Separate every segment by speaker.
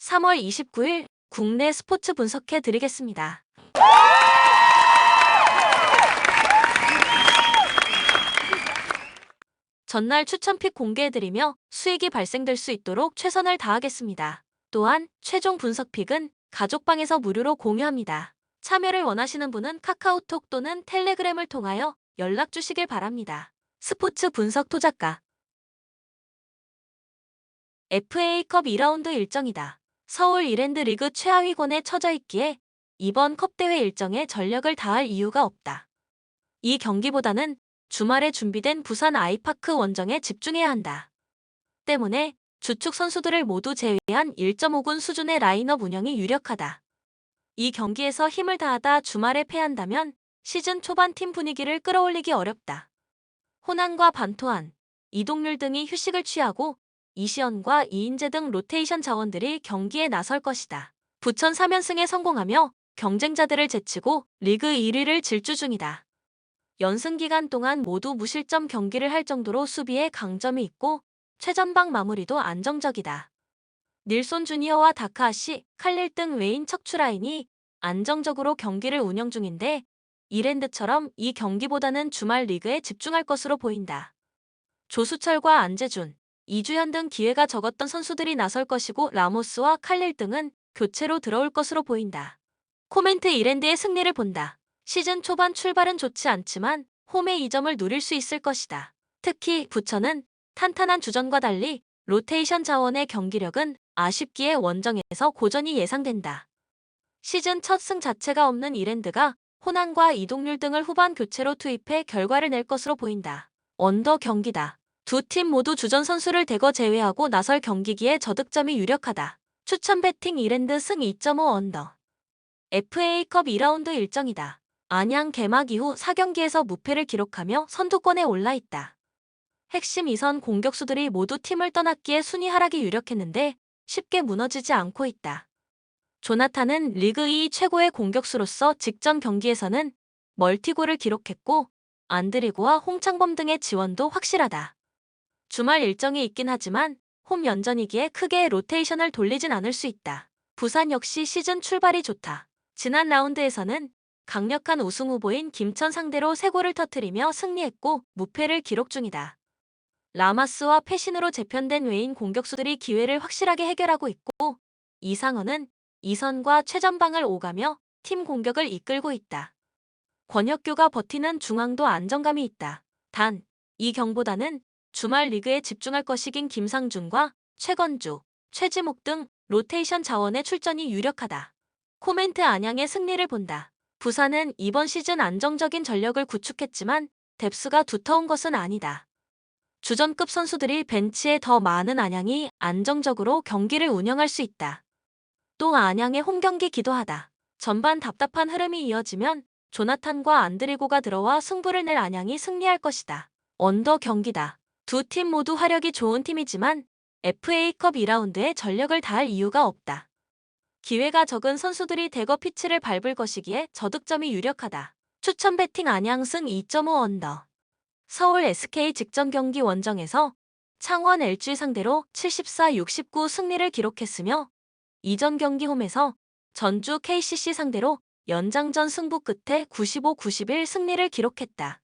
Speaker 1: 3월 29일 국내 스포츠 분석해 드리겠습니다. 전날 추천픽 공개해드리며 수익이 발생될 수 있도록 최선을 다하겠습니다. 또한 최종 분석픽은 가족방에서 무료로 공유합니다. 참여를 원하시는 분은 카카오톡 또는 텔레그램을 통하여 연락 주시길 바랍니다. 스포츠 분석 토작가 FA컵 2라운드 일정이다. 서울 이랜드 리그 최하위권에 처져 있기에 이번 컵 대회 일정에 전력을 다할 이유가 없다. 이 경기보다는 주말에 준비된 부산 아이파크 원정에 집중해야 한다. 때문에 주축 선수들을 모두 제외한 1.5군 수준의 라인업 운영이 유력하다. 이 경기에서 힘을 다하다 주말에 패한다면 시즌 초반 팀 분위기를 끌어올리기 어렵다. 호난과 반토안, 이동률 등이 휴식을 취하고 이시연과 이인재 등 로테이션 자원들이 경기에 나설 것이다. 부천 3연승에 성공하며 경쟁자들을 제치고 리그 1위를 질주 중이다. 연승 기간 동안 모두 무실점 경기를 할 정도로 수비에 강점이 있고 최전방 마무리도 안정적이다. 닐손 주니어와 다카하시, 칼릴 등 외인 척추 라인이 안정적으로 경기를 운영 중인데 이랜드처럼 이 경기보다는 주말 리그에 집중할 것으로 보인다. 조수철과 안재준, 이주현 등 기회가 적었던 선수들이 나설 것이고 라모스와 칼릴 등은 교체로 들어올 것으로 보인다. 코멘트 이랜드의 승리를 본다. 시즌 초반 출발은 좋지 않지만 홈의 이점을 누릴 수 있을 것이다. 특히 부천은 탄탄한 주전과 달리 로테이션 자원의 경기력은 아쉽기에 원정에서 고전이 예상된다. 시즌 첫 승 자체가 없는 이랜드가 호난과 이동률 등을 후반 교체로 투입해 결과를 낼 것으로 보인다. 언더 경기다. 두 팀 모두 주전 선수를 대거 제외하고 나설 경기기에 저득점이 유력하다. 추천 배팅 이랜드 승 2.5 언더. FA컵 2라운드 일정이다. 안양 개막 이후 4경기에서 무패를 기록하며 선두권에 올라 있다. 핵심 2선 공격수들이 모두 팀을 떠났기에 순위 하락이 유력했는데 쉽게 무너지지 않고 있다. 조나탄은 리그 2 최고의 공격수로서 직전 경기에서는 멀티골을 기록했고 안드리고와 홍창범 등의 지원도 확실하다. 주말 일정이 있긴 하지만 홈 연전이기에 크게 로테이션을 돌리진 않을 수 있다. 부산 역시 시즌 출발이 좋다. 지난 라운드에서는 강력한 우승 후보인 김천 상대로 3골을 터뜨리며 승리했고 무패를 기록 중이다. 라마스와 패신으로 재편된 외인 공격수들이 기회를 확실하게 해결하고 있고 이상헌은 이선과 최전방을 오가며 팀 공격을 이끌고 있다. 권혁규가 버티는 중앙도 안정감이 있다. 단, 이 경보다는 주말 리그에 집중할 것이긴 김상준과 최건주, 최지목 등 로테이션 자원의 출전이 유력하다. 코멘트 안양의 승리를 본다. 부산은 이번 시즌 안정적인 전력을 구축했지만 뎁스가 두터운 것은 아니다. 주전급 선수들이 벤치에 더 많은 안양이 안정적으로 경기를 운영할 수 있다. 또 안양의 홈경기 기도하다. 전반 답답한 흐름이 이어지면 조나탄과 안드리고가 들어와 승부를 낼 안양이 승리할 것이다. 언더 경기다. 두 팀 모두 화력이 좋은 팀이지만 FA컵 2라운드에 전력을 다할 이유가 없다. 기회가 적은 선수들이 대거 피치를 밟을 것이기에 저득점이 유력하다. 추천 배팅 안양승 2.5 언더. 서울 SK 직전 경기 원정에서 창원 LG 상대로 74-69 승리를 기록했으며 이전 경기 홈에서 전주 KCC 상대로 연장전 승부 끝에 95-91 승리를 기록했다.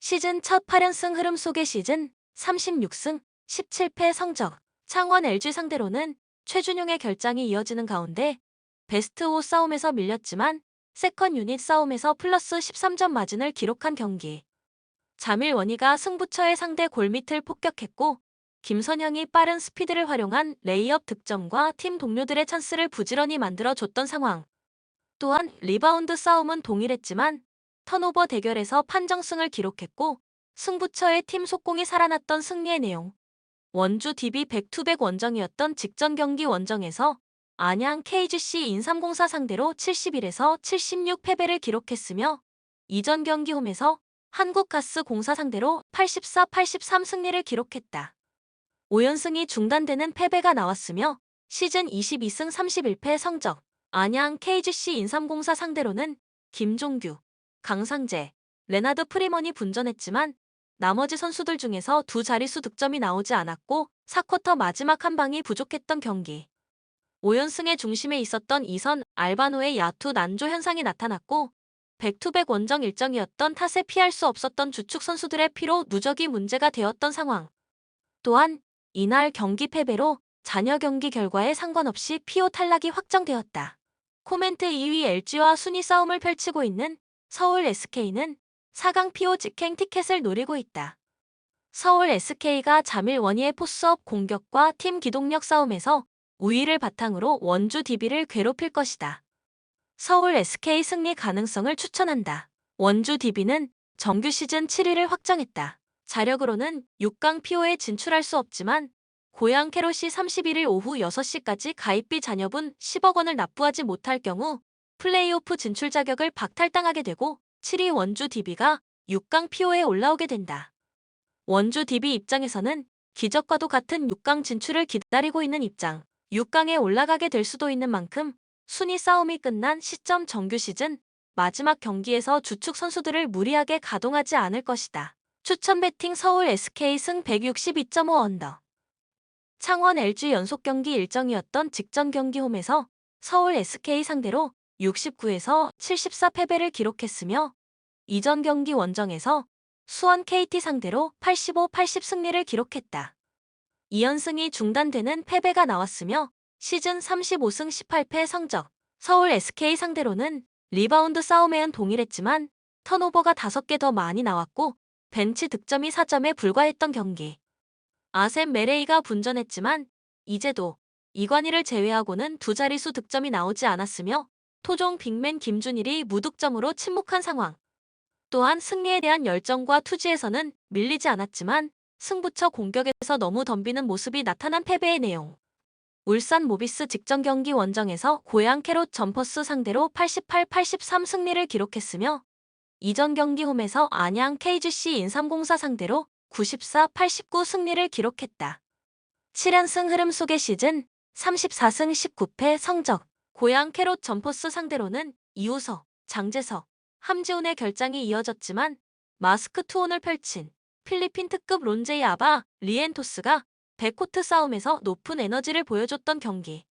Speaker 1: 시즌 첫 8연승 흐름 속의 시즌 36승 17패 성적 창원 LG 상대로는 최준용의 결장이 이어지는 가운데 베스트 5 싸움에서 밀렸지만 세컨 유닛 싸움에서 플러스 13점 마진을 기록한 경기. 자밀 원희가 승부처의 상대 골밑을 폭격했고 김선영이 빠른 스피드를 활용한 레이업 득점과 팀 동료들의 찬스를 부지런히 만들어줬던 상황. 또한 리바운드 싸움은 동일했지만 턴오버 대결에서 판정승을 기록했고 승부처의 팀 속공이 살아났던 승리의 내용. 원주 DB 백투백 원정이었던 직전 경기 원정에서 안양 KGC 인삼공사 상대로 71에서 76 패배를 기록했으며 이전 경기 홈에서 한국가스 공사 상대로 84-83 승리를 기록했다. 5연승이 중단되는 패배가 나왔으며 시즌 22승 31패 성적 안양 KGC 인삼공사 상대로는 김종규, 강상재, 레나드 프리먼이 분전했지만 나머지 선수들 중에서 두 자릿수 득점이 나오지 않았고 4쿼터 마지막 한 방이 부족했던 경기. 5연승의 중심에 있었던 이선 알바노의 야투 난조 현상이 나타났고 백투백 원정 일정이었던 탓에 피할 수 없었던 주축 선수들의 피로 누적이 문제가 되었던 상황. 또한 이날 경기 패배로 잔여 경기 결과에 상관없이 피오 탈락이 확정되었다. 코멘트 2위 LG와 순위 싸움을 펼치고 있는 서울 SK는 4강 피오 직행 티켓을 노리고 있다. 서울 SK가 잠일 원희의 포스업 공격과 팀 기동력 싸움에서 우위를 바탕으로 원주 DB를 괴롭힐 것이다. 서울 SK 승리 가능성을 추천한다. 원주 DB는 정규 시즌 7위를 확정했다. 자력으로는 6강 피오에 진출할 수 없지만 고양 캐롯이 31일 오후 6시까지 가입비 잔여분 10억 원을 납부하지 못할 경우 플레이오프 진출 자격을 박탈당하게 되고 7위 원주 DB가 6강 피오에 올라오게 된다. 원주 DB 입장에서는 기적과도 같은 6강 진출을 기다리고 있는 입장. 6강에 올라가게 될 수도 있는 만큼 순위 싸움이 끝난 시점 정규 시즌 마지막 경기에서 주축 선수들을 무리하게 가동하지 않을 것이다. 추천 배팅 서울 SK 승 162.5 언더. 창원 LG 연속 경기 일정이었던 직전 경기 홈에서 서울 SK 상대로 69에서 74 패배를 기록했으며 이전 경기 원정에서 수원 KT 상대로 85, 80 승리를 기록했다. 2연승이 중단되는 패배가 나왔으며 시즌 35승 18패 성적. 서울 SK 상대로는 리바운드 싸움에는 동일했지만 턴오버가 5개 더 많이 나왔고 벤치 득점이 4점에 불과했던 경기. 아셈 메레이가 분전했지만 이제도 이관희를 제외하고는 두 자릿수 득점이 나오지 않았으며 토종 빅맨 김준일이 무득점으로 침묵한 상황. 또한 승리에 대한 열정과 투지에서는 밀리지 않았지만 승부처 공격에서 너무 덤비는 모습이 나타난 패배의 내용. 울산 모비스 직전 경기 원정에서 고양 캐롯 점퍼스 상대로 88-83 승리를 기록했으며 이전 경기 홈에서 안양 KGC 인삼공사 상대로 94-89 승리를 기록했다. 7연승 흐름 속의 시즌 34승 19패 성적 고양 캐롯 점퍼스 상대로는 이우석, 장재석, 함지훈의 결장이 이어졌지만 마스크 투혼을 펼친 필리핀 특급 론제이 아바 리엔토스가 백코트 싸움에서 높은 에너지를 보여줬던 경기.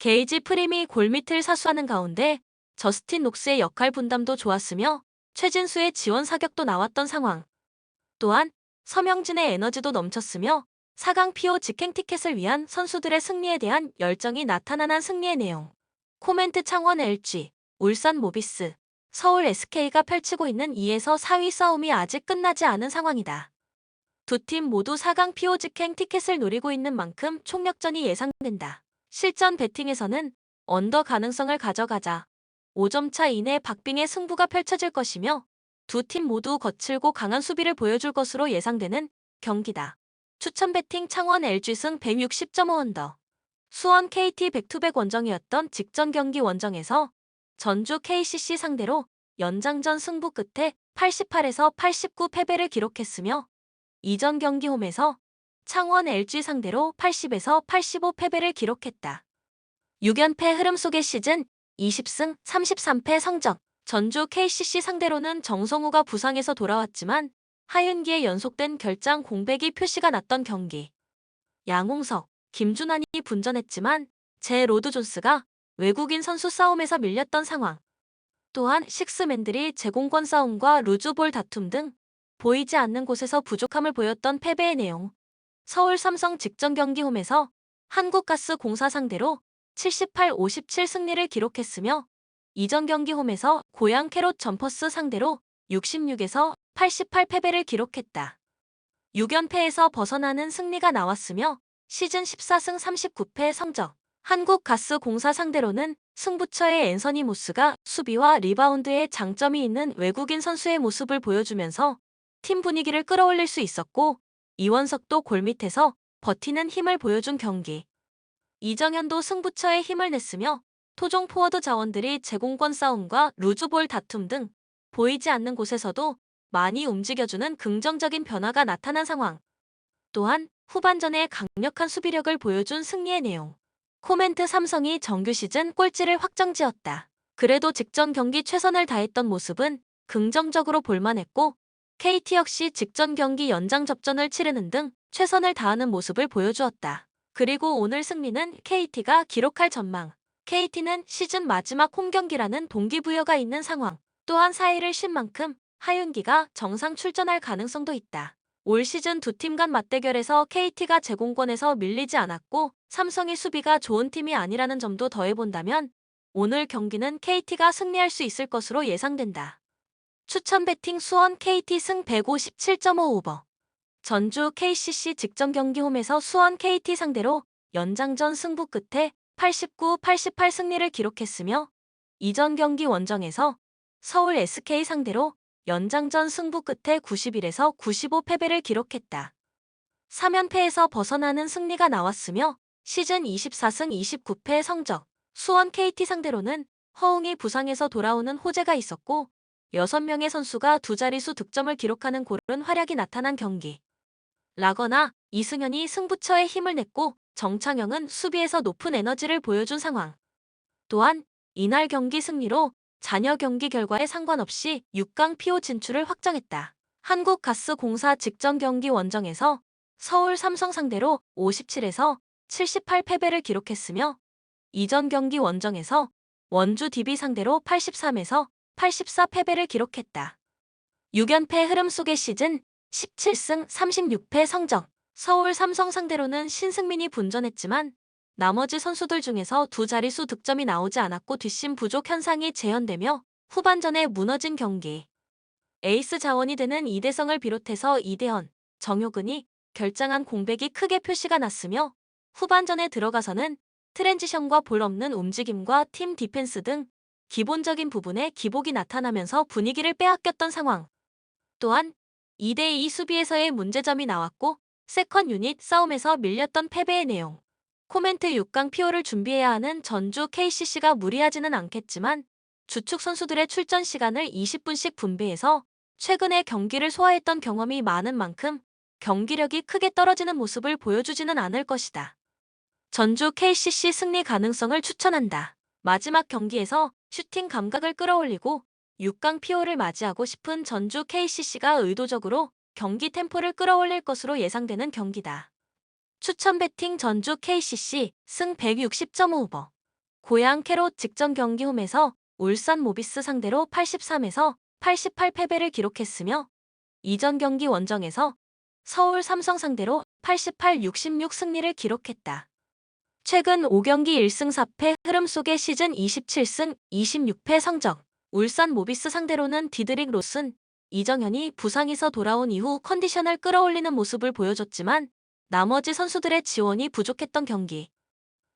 Speaker 1: 게이지 프림이 골밑을 사수하는 가운데 저스틴 녹스의 역할 분담도 좋았으며 최진수의 지원 사격도 나왔던 상황. 또한 서명진의 에너지도 넘쳤으며 4강 피오 직행 티켓을 위한 선수들의 승리에 대한 열정이 나타나는 승리의 내용. 코멘트 창원 LG, 울산 모비스, 서울 SK가 펼치고 있는 2에서 4위 싸움이 아직 끝나지 않은 상황이다. 두 팀 모두 4강 피오 직행 티켓을 노리고 있는 만큼 총력전이 예상된다. 실전 배팅에서는 언더 가능성을 가져가자 5점 차 이내 박빙의 승부가 펼쳐질 것이며 두 팀 모두 거칠고 강한 수비를 보여줄 것으로 예상되는 경기다. 추천 배팅 창원 LG승 160.5 언더. 수원 KT 백투백 원정이었던 직전 경기 원정에서 전주 KCC 상대로 연장전 승부 끝에 88에서 89 패배를 기록했으며 이전 경기 홈에서 창원 LG 상대로 80에서 85 패배를 기록했다. 6연패 흐름 속의 시즌 20승 33패 성적 전주 KCC 상대로는 정성우가 부상에서 돌아왔지만 하윤기의 연속된 결장 공백이 표시가 났던 경기. 양홍석, 김준환이 분전했지만 제 로드 존스가 외국인 선수 싸움에서 밀렸던 상황. 또한 식스맨들이 제공권 싸움과 루즈볼 다툼 등 보이지 않는 곳에서 부족함을 보였던 패배의 내용. 서울 삼성 직전 경기 홈에서 한국가스 공사 상대로 78-57 승리를 기록했으며 이전 경기 홈에서 고양 캐롯 점퍼스 상대로 66에서 88 패배를 기록했다. 6연패에서 벗어나는 승리가 나왔으며 시즌 14승 39패 성적. 한국가스공사 상대로는 승부처의 앤서니 모스가 수비와 리바운드에 장점이 있는 외국인 선수의 모습을 보여주면서 팀 분위기를 끌어올릴 수 있었고 이원석도 골 밑에서 버티는 힘을 보여준 경기. 이정현도 승부처에 힘을 냈으며 토종 포워드 자원들이 제공권 싸움과 루즈볼 다툼 등 보이지 않는 곳에서도 많이 움직여주는 긍정적인 변화가 나타난 상황. 또한 후반전에 강력한 수비력을 보여준 승리의 내용. 코멘트 삼성이 정규 시즌 꼴찌를 확정지었다. 그래도 직전 경기 최선을 다했던 모습은 긍정적으로 볼만했고 KT 역시 직전 경기 연장 접전을 치르는 등 최선을 다하는 모습을 보여주었다. 그리고 오늘 승리는 KT가 기록할 전망. KT는 시즌 마지막 홈 경기라는 동기부여가 있는 상황. 또한 4일을 쉰 만큼 하윤기가 정상 출전할 가능성도 있다. 올 시즌 두 팀 간 맞대결에서 KT가 제공권에서 밀리지 않았고 삼성이 수비가 좋은 팀이 아니라는 점도 더해본다면 오늘 경기는 KT가 승리할 수 있을 것으로 예상된다. 추천 배팅 수원 KT 승 157.5 오버. 전주 KCC 직전 경기 홈에서 수원 KT 상대로 연장전 승부 끝에 89-88 승리를 기록했으며 이전 경기 원정에서 서울 SK 상대로 연장전 승부 끝에 91에서 95 패배를 기록했다. 3연패에서 벗어나는 승리가 나왔으며 시즌 24승 29패 성적, 수원 KT 상대로는 허웅이 부상에서 돌아오는 호재가 있었고 6명의 선수가 두 자릿수 득점을 기록하는 고른 활약이 나타난 경기. 라거나 이승현이 승부처에 힘을 냈고 정창영은 수비에서 높은 에너지를 보여준 상황. 또한 이날 경기 승리로 잔여 경기 결과에 상관없이 6강 PO 진출을 확정했다. 한국가스공사 직전 경기 원정에서 서울 삼성 상대로 57에서 78 패배를 기록했으며 이전 경기 원정에서 원주 DB 상대로 83에서 84 패배를 기록했다. 6연패 흐름 속의 시즌 17승 36패 성적 서울 삼성 상대로는 신승민이 분전했지만 나머지 선수들 중에서 두 자릿수 득점이 나오지 않았고 뒷심 부족 현상이 재현되며 후반전에 무너진 경기. 에이스 자원이 되는 이대성을 비롯해서 이대현, 정효근이 결장한 공백이 크게 표시가 났으며 후반전에 들어가서는 트랜지션과 볼 없는 움직임과 팀 디펜스 등 기본적인 부분에 기복이 나타나면서 분위기를 빼앗겼던 상황. 또한 2대2 수비에서의 문제점이 나왔고 세컨 유닛 싸움에서 밀렸던 패배의 내용. 코멘트 6강 피오를 준비해야 하는 전주 KCC가 무리하지는 않겠지만 주축 선수들의 출전 시간을 20분씩 분배해서 최근에 경기를 소화했던 경험이 많은 만큼 경기력이 크게 떨어지는 모습을 보여주지는 않을 것이다. 전주 KCC 승리 가능성을 추천한다. 마지막 경기에서 슈팅 감각을 끌어올리고 6강 피오를 맞이하고 싶은 전주 KCC가 의도적으로 경기 템포를 끌어올릴 것으로 예상되는 경기다. 추천 배팅 전주 KCC 승 160.5버. 고양 캐롯 직전 경기 홈에서 울산 모비스 상대로 83에서 88 패배를 기록했으며 이전 경기 원정에서 서울 삼성 상대로 88-66 승리를 기록했다. 최근 5경기 1승 4패 흐름 속의 시즌 27승 26패 성적. 울산 모비스 상대로는 디드릭 로슨, 이정현이 부상에서 돌아온 이후 컨디션을 끌어올리는 모습을 보여줬지만 나머지 선수들의 지원이 부족했던 경기.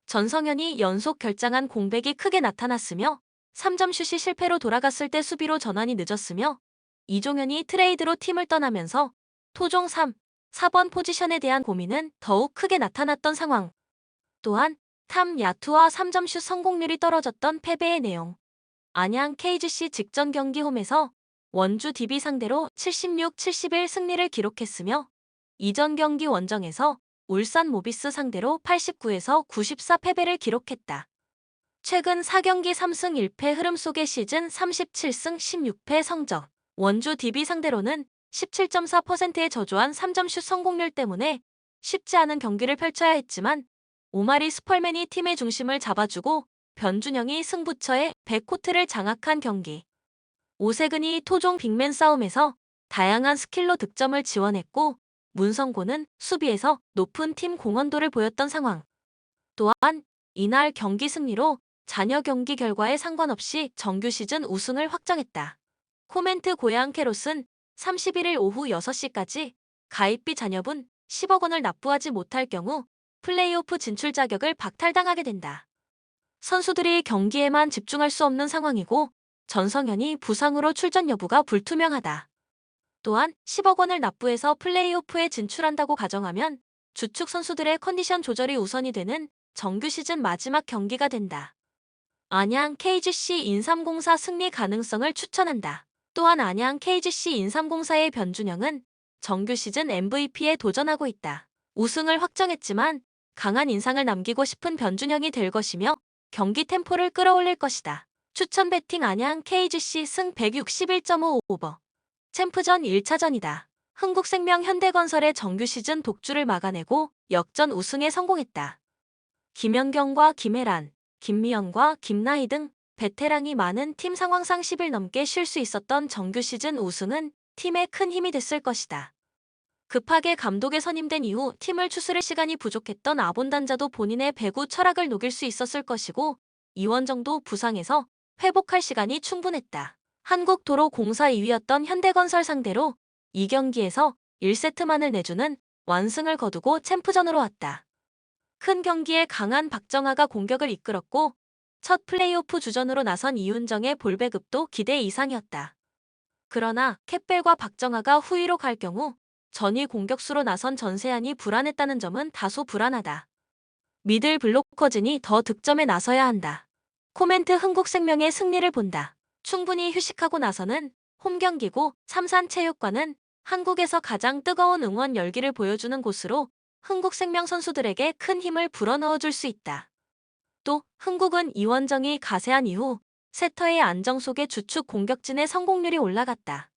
Speaker 1: 전성현이 연속 결장한 공백이 크게 나타났으며 3점 슛이 실패로 돌아갔을 때 수비로 전환이 늦었으며 이종현이 트레이드로 팀을 떠나면서 토종 3, 4번 포지션에 대한 고민은 더욱 크게 나타났던 상황. 또한 탐 야투와 3점슛 성공률이 떨어졌던 패배의 내용. 안양 KGC 직전 경기 홈에서 원주 DB 상대로 76-71 승리를 기록했으며 이전 경기 원정에서 울산 모비스 상대로 89에서 94 패배를 기록했다. 최근 4경기 3승 1패 흐름 속의 시즌 37승 16패 성적. 원주 DB 상대로는 17.4%의 저조한 3점슛 성공률 때문에 쉽지 않은 경기를 펼쳐야 했지만 오마리 스펄맨이 팀의 중심을 잡아주고 변준영이 승부처에 백코트를 장악한 경기. 오세근이 토종 빅맨 싸움에서 다양한 스킬로 득점을 지원했고 문성곤은 수비에서 높은 팀 공헌도를 보였던 상황. 또한 이날 경기 승리로 잔여 경기 결과에 상관없이 정규 시즌 우승을 확정했다. 코멘트 고양 캐롯은 31일 오후 6시까지 가입비 잔여분 10억 원을 납부하지 못할 경우 플레이오프 진출 자격을 박탈당하게 된다. 선수들이 경기에만 집중할 수 없는 상황이고 전성현이 부상으로 출전 여부가 불투명하다. 또한 10억 원을 납부해서 플레이오프에 진출한다고 가정하면 주축 선수들의 컨디션 조절이 우선이 되는 정규 시즌 마지막 경기가 된다. 안양 KGC 인삼공사 승리 가능성을 추천한다. 또한 안양 KGC 인삼공사의 변준영은 정규 시즌 MVP에 도전하고 있다. 우승을 확정했지만 강한 인상을 남기고 싶은 변준영이 될 것이며 경기 템포를 끌어올릴 것이다. 추천 배팅 안양 KGC 승 161.5 오버. 챔프전 1차전이다. 흥국생명 현대건설의 정규 시즌 독주를 막아내고 역전 우승에 성공했다. 김연경과 김혜란, 김미연과 김나희 등 베테랑이 많은 팀 상황상 10일 넘게 쉴 수 있었던 정규 시즌 우승은 팀에 큰 힘이 됐을 것이다. 급하게 감독에 선임된 이후 팀을 추스를 시간이 부족했던 아본단자도 본인의 배구 철학을 녹일 수 있었을 것이고 이원정도 부상에서 회복할 시간이 충분했다. 한국도로공사 2위였던 현대건설 상대로 2경기에서 1세트만을 내주는 완승을 거두고 챔프전으로 왔다. 큰 경기에 강한 박정아가 공격을 이끌었고 첫 플레이오프 주전으로 나선 이윤정의 볼배급도 기대 이상이었다. 그러나 캣벨과 박정아가 후위로 갈 경우 전위 공격수로 나선 전세안이 불안했다는 점은 다소 불안하다. 미들 블로커진이 더 득점에 나서야 한다. 코멘트 흥국생명의 승리를 본다. 충분히 휴식하고 나서는 홈경기고 삼산체육관은 한국에서 가장 뜨거운 응원 열기를 보여주는 곳으로 흥국생명 선수들에게 큰 힘을 불어넣어 줄 수 있다. 또 흥국은 이원정이 가세한 이후 세터의 안정 속에 주축 공격진의 성공률이 올라갔다.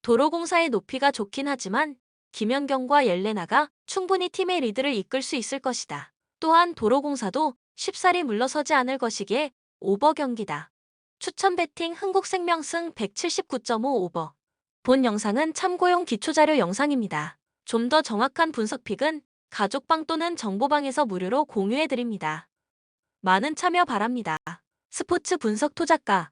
Speaker 1: 도로공사의 높이가 좋긴 하지만 김연경과 옐레나가 충분히 팀의 리드를 이끌 수 있을 것이다. 또한 도로공사도 쉽사리 물러서지 않을 것이기에 오버 경기다. 추천 배팅 흥국생명승 179.5 오버. 본 영상은 참고용 기초자료 영상입니다. 좀 더 정확한 분석픽은 가족방 또는 정보방에서 무료로 공유해드립니다. 많은 참여 바랍니다. 스포츠 분석 토작가